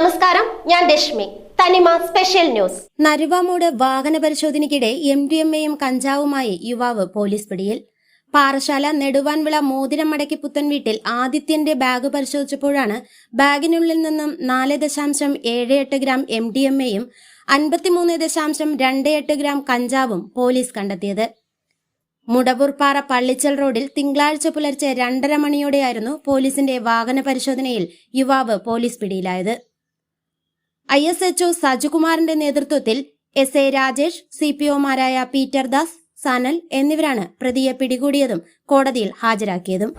രശ്മി. തനിമ special news. Naruvamoodu വാഹന പരിശോധനയ്ക്കിടെ M D M എയും കഞ്ചാവുമായി യുവാവ് പോലീസ് പിടിയിൽ. പാറശാല നെടുവാൻവിള മോതിരം മടക്കി പുത്തൻ വീട്ടിൽ ആദിത്യന്റെ ബാഗ് പരിശോധിച്ചപ്പോഴാണ് ബാഗിനുള്ളിൽ നിന്നും നാല് ദശാംശം ഏഴ് എട്ട് ഗ്രാം എം ഡി എം എയും അൻപത്തിമൂന്ന് ദശാംശം രണ്ട് എട്ട് ഗ്രാം കഞ്ചാവും പോലീസ് കണ്ടെത്തിയത്. മുടവൂർപ്പാറ പള്ളിച്ചൽ റോഡിൽ തിങ്കളാഴ്ച പുലർച്ചെ രണ്ടര മണിയോടെയായിരുന്നു പോലീസിന്റെ വാഹന പരിശോധനയിൽ യുവാവ് പോലീസ് പിടിയിലായത്. ഐ എസ് എച്ച്ഒ സജുകുമാറിന്റെ നേതൃത്വത്തിൽ S A Rajesh C P ഒമാരായ Peter Das Sanal എന്നിവരാണ് പ്രതിയെ പിടികൂടിയതും കോടതിയിൽ ഹാജരാക്കിയതും.